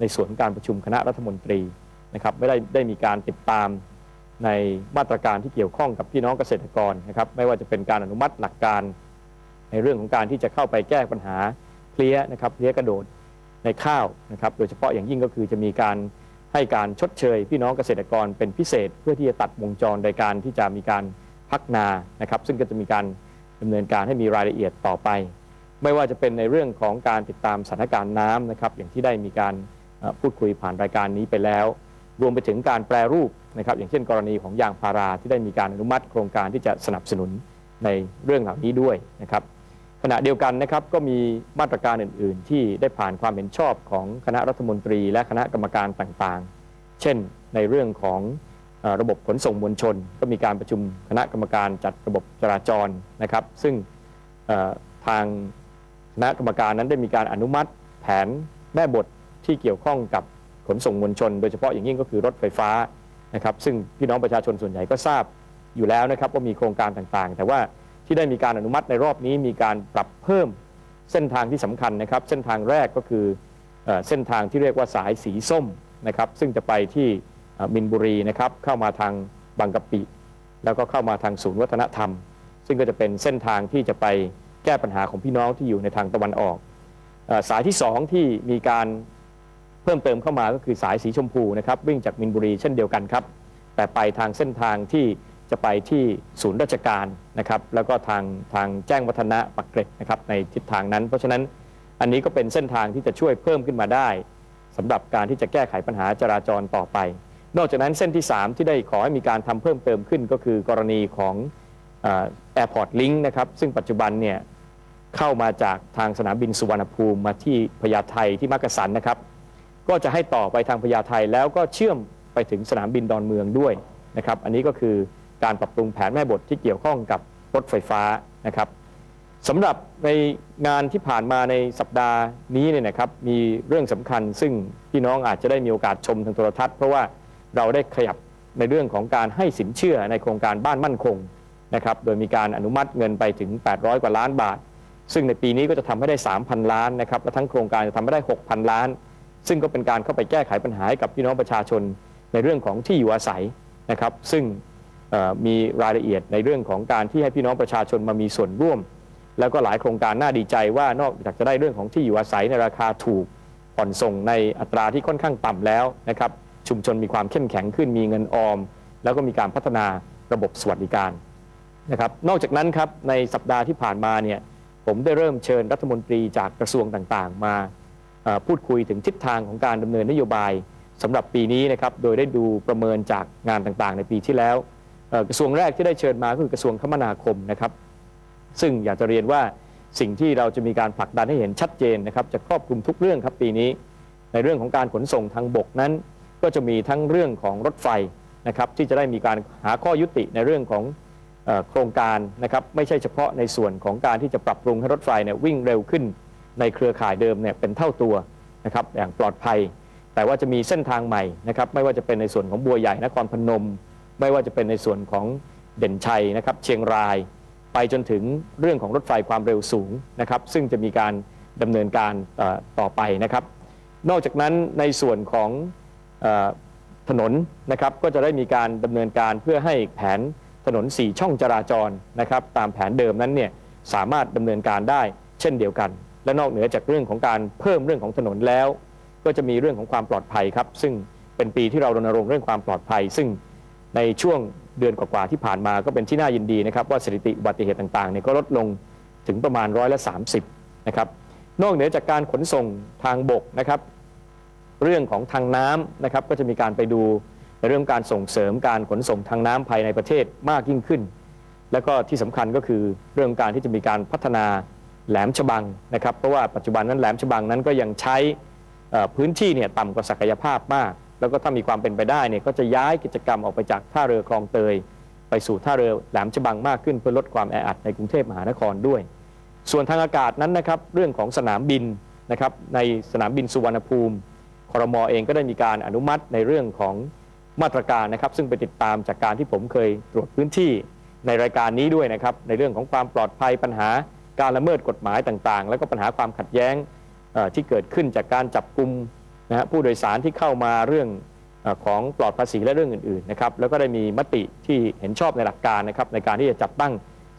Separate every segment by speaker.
Speaker 1: ในส่วนการประชุมคณะรัฐมนตรีนะครับไม่ได้ได้มีการติดตามในมาตรการที่เกี่ยวข้องกับพี่น้องเกษตรกรนะครับไม่ว่าจะเป็นการอนุมัติหลักการ ในเรื่องของการที่จะเข้าไปแก้ปัญหาเพลี้ยนะครับเพลี้ยกระโดดในข้าวนะครับโดยเฉพาะอย่างยิ่งก็คือจะมีการให้การชดเชย พี่น้องเกษตรกรเป็นพิเศษ เพื่อที่จะตัดวงจรในการที่จะมีการพักนานะครับซึ่งก็จะมีการดำเนินการให้มีรายละเอียดต่อไป ไม่ว่าจะเป็นในเรื่องของการติดตามสถานการณ์น้ำนะครับอย่างที่ได้มีการ พูดคุยผ่านรายการนี้ไปแล้ว รวมไปถึงการแปรรูปนะครับอย่างเช่น กรณีของยางพาราที่ได้มีการอนุมัติโครงการที่จะสนับสนุนในเรื่องเหล่านี้ด้วยนะครับขณะเดียวกันนะครับก็มีมาตรการอื่น ๆ ที่ได้ผ่านความเห็นชอบของคณะรัฐมนตรี และคณะกรรมการต่างๆ เช่นในเรื่องของระบบขนส่งมวลชน ก็มีการประชุมคณะกรรมการจัดระบบจราจรนะครับ ซึ่งทางคณะกรรมการนั้นได้มีการอนุมัติแผนแม่บท ที่เกี่ยวข้องกับขนส่งมวลชน โดยเฉพาะอย่างยิ่งก็คือรถไฟฟ้านะครับซึ่งพี่น้องประชาชนส่วนใหญ่ก็ทราบอยู่แล้วนะครับว่ามีโครงการต่างๆ แต่ว่าที่ได้มีการอนุมัติในรอบนี้มีการปรับเพิ่มเส้นทางที่สำคัญนะครับ เส้นทางแรกก็คือเส้นทางที่เรียกว่าสายสีส้มนะครับ ซึ่งจะไปที่มินบุรีนะครับเข้ามาทางบางกะปิ แล้วก็เข้ามาทางศูนย์วัฒนธรรม ซึ่งก็จะเป็นเส้นทางที่จะไปแก้ปัญหาของพี่น้องที่อยู่ในทางตะวันออก สายที่ 2 ที่มีการ เพิ่มเติมเข้ามาก็คือสายสีชมพูนะครับวิ่งจากมินบุรีเช่นเดียวกันครับ แต่ไปทางเส้นทางที่จะไปที่ศูนย์ราชการนะครับแล้วก็ทางทางแจ้งวัฒนะปักเกร็ดนะครับในทิศทางนั้น เพราะฉะนั้นอันนี้ก็เป็นเส้นทางที่จะช่วยเพิ่มขึ้นมาได้สำหรับการที่จะแก้ไขปัญหาจราจรต่อไป นอกจากนั้นเส้นที่ 3 ที่ได้ขอให้มีการทำเพิ่มเติมขึ้นก็คือกรณีของแอร์พอร์ตลิงก์นะครับซึ่งปัจจุบันเนี่ยเข้ามาจากทางสนามบินสุวรรณภูมิมาที่พญาไทที่มักกะสันนะครับ ก็จะให้ต่อไปทางพญาไทแล้วก็เชื่อมไปถึงสนามบินดอนเมืองด้วยนะครับ อันนี้ก็คือการปรับปรุงแผนแม่บทที่เกี่ยวข้องกับรถไฟฟ้านะครับสำหรับในงานที่ผ่านมาในสัปดาห์นี้เนี่ยนะครับ มีเรื่องสำคัญ ซึ่งพี่น้องอาจจะได้มีโอกาสชมทางโทรทัศน์ เพราะว่าเราได้ขยับในเรื่องของการให้สินเชื่อในโครงการบ้านมั่นคงนะครับ โดยมีการอนุมัติเงินไปถึง 800 กว่าล้านบาท ซึ่งในปีนี้ก็จะทำให้ได้ 3,000 ล้านนะครับและทั้งโครงการจะทำให้ได้ 6,000 ล้าน ซึ่งก็เป็นการเข้าไปแก้ไขปัญหาให้กับพี่น้องประชาชนในเรื่องของที่อยู่อาศัยนะครับซึ่งมีรายละเอียดในเรื่องของการที่ให้พี่น้องประชาชนมามีส่วนร่วม แล้วก็หลายโครงการน่าดีใจว่านอกจากจะได้เรื่องของที่อยู่อาศัยในราคาถูกผ่อนส่งในอัตราที่ค่อนข้างต่ำแล้วนะครับชุมชนมีความเข้มแข็งขึ้นมีเงินออม แล้วก็มีการพัฒนาระบบสวัสดิการนะครับนอกจากนั้นครับในสัปดาห์ที่ผ่านมาเนี่ยผมได้เริ่มเชิญรัฐมนตรีจากกระทรวงต่างๆ มา พูดคุยถึงทิศทางของการดำเนินนโยบายสำหรับปีนี้นะครับโดยได้ดูประเมินจากงานต่างๆ ในปีที่แล้วกระทรวงแรกที่ได้เชิญมาก็คือกระทรวงคมนาคมนะครับ ซึ่งอยากจะเรียนว่าสิ่งที่เราจะมีการผลักดันให้เห็นชัดเจนนะครับจะครอบคลุมทุกเรื่องครับปีนี้ ในเรื่องของการขนส่งทางบกนั้น ก็จะมีทั้งเรื่องของรถไฟนะครับที่จะได้มีการหาข้อยุติในเรื่องของโครงการนะครับไม่ใช่เฉพาะในส่วนของการที่จะปรับปรุงให้รถไฟเนี่ยวิ่งเร็วขึ้น ในเครือข่ายเดิมเนี่ยเป็นเท่าตัวนะครับอย่างปลอดภัย แต่ว่าจะมีเส้นทางใหม่นะครับไม่ว่าจะเป็นในส่วนของบัวใหญ่นครพนม ไม่ว่าจะเป็นในส่วนของเด่นชัยนะครับเชียงราย ไปจนถึงเรื่องของรถไฟความเร็วสูงนะครับซึ่งจะมีการดำเนินการต่อไปนะครับ นอกจากนั้นในส่วนของถนนนะครับก็จะได้มีการดำเนินการเพื่อให้แผนถนน 4 ช่องจราจรนะครับตามแผนเดิมนั้นเนี่ยสามารถดำเนินการได้เช่นเดียวกัน และนอกเหนือจากเรื่องของการเพิ่มเรื่องของถนนแล้ว ก็จะมีเรื่องของความปลอดภัยครับ ซึ่งเป็นปีที่เรารณรงค์เรื่องความปลอดภัย ซึ่งในช่วงเดือนกว่าๆที่ผ่านมาก็เป็นที่น่ายินดีนะครับว่าสถิติอุบัติเหตุต่างๆเนี่ยก็ลดลงถึงประมาณร้อยละ30นะครับนอกเหนือจากการขนส่งทางบกนะครับเรื่องของทางน้ำนะครับก็จะมีการไปดูในเรื่องการส่งเสริมการขนส่งทางน้ำภายในประเทศมากยิ่งขึ้น แล้วก็ที่สำคัญก็คือเรื่องการที่จะมีการพัฒนา แหลมฉบังนะครับเพราะว่าปัจจุบันนั้นแหลมฉบังนั้นก็ยังใช้พื้นที่เนี่ยต่ำกว่าศักยภาพมาก แล้วก็ถ้ามีความเป็นไปได้เนี่ยก็จะย้ายกิจกรรมออกไปจากท่าเรือคลองเตย ไปสู่ท่าเรือแหลมฉบังมากขึ้นเพื่อลดความแออัดในกรุงเทพมหานครด้วย ส่วนทางอากาศนั้นนะครับเรื่องของสนามบินนะครับในสนามบินสุวรรณภูมิคอรมอเองก็ได้มีการอนุมัติในเรื่องของมาตรการนะครับซึ่งไปติดตามจากการที่ผมเคยตรวจพื้นที่ในรายการนี้ด้วยนะครับในเรื่องของความปลอดภัยปัญหา การละเมิดกฎหมายต่างๆ แล้วก็ปัญหาความขัดแย้งที่เกิดขึ้นจากการจับกลุ่มนะฮะผู้โดยสารที่เข้ามาเรื่องอของปลอดภาษีและเรื่องอื่นๆนะครับแล้วก็ได้มีมติที่เห็นชอบในหลักการนะครับในการที่จะจัดตั้ง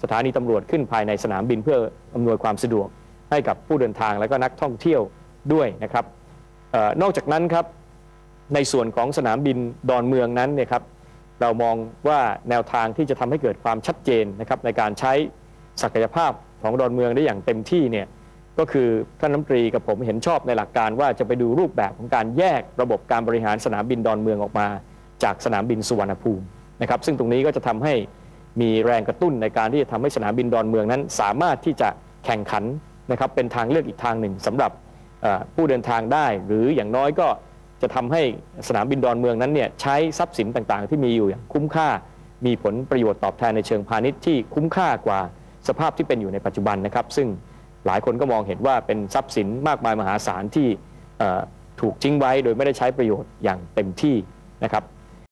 Speaker 1: สถานีตำรวจขึ้นภายในสนามบินเพื่ออำนวยความสะดวกให้กับผู้เดินทางและก็นักท่องเที่ยวด้วยนะครับอนอกจากนั้นครับในส่วนของสนามบินดอนเมืองนั้นเนี่ยครับเรามองว่าแนวทางที่จะทำให้เกิดความชัดเจนนะครับในการใช้ศักยภาพ ของดอนเมืองได้อย่างเต็มที่เนี่ยก็คือท่านน้ำตรีกับผมเห็นชอบในหลักการว่าจะไปดูรูปแบบของการแยกระบบการบริหารสนามบินดอนเมืองออกมา จากสนามบินสุวรรณภูมินะครับซึ่งตรงนี้ก็จะทำให้มีแรงกระตุ้นในการที่จะทำให้สนามบินดอนเมืองนั้น สามารถที่จะแข่งขันนะครับเป็นทางเลือกอีกทางหนึ่งสำหรับผู้เดินทางได้ หรืออย่างน้อยก็จะทำให้สนามบินดอนเมืองนั้นเนี่ยใช้ทรัพย์สินต่างๆ ที่มีอยู่อย่างคุ้มค่า มีผลประโยชน์ตอบแทนในเชิงพาณิชย์ที่คุ้มค่ากว่า สภาพที่เป็นอยู่ในปัจจุบันนะครับ ซึ่งหลายคนก็มองเห็นว่าเป็นทรัพย์สินมากมายมหาศาลที่ถูกทิ้งไว้โดยไม่ได้ใช้ประโยชน์อย่างเต็มที่นะครับ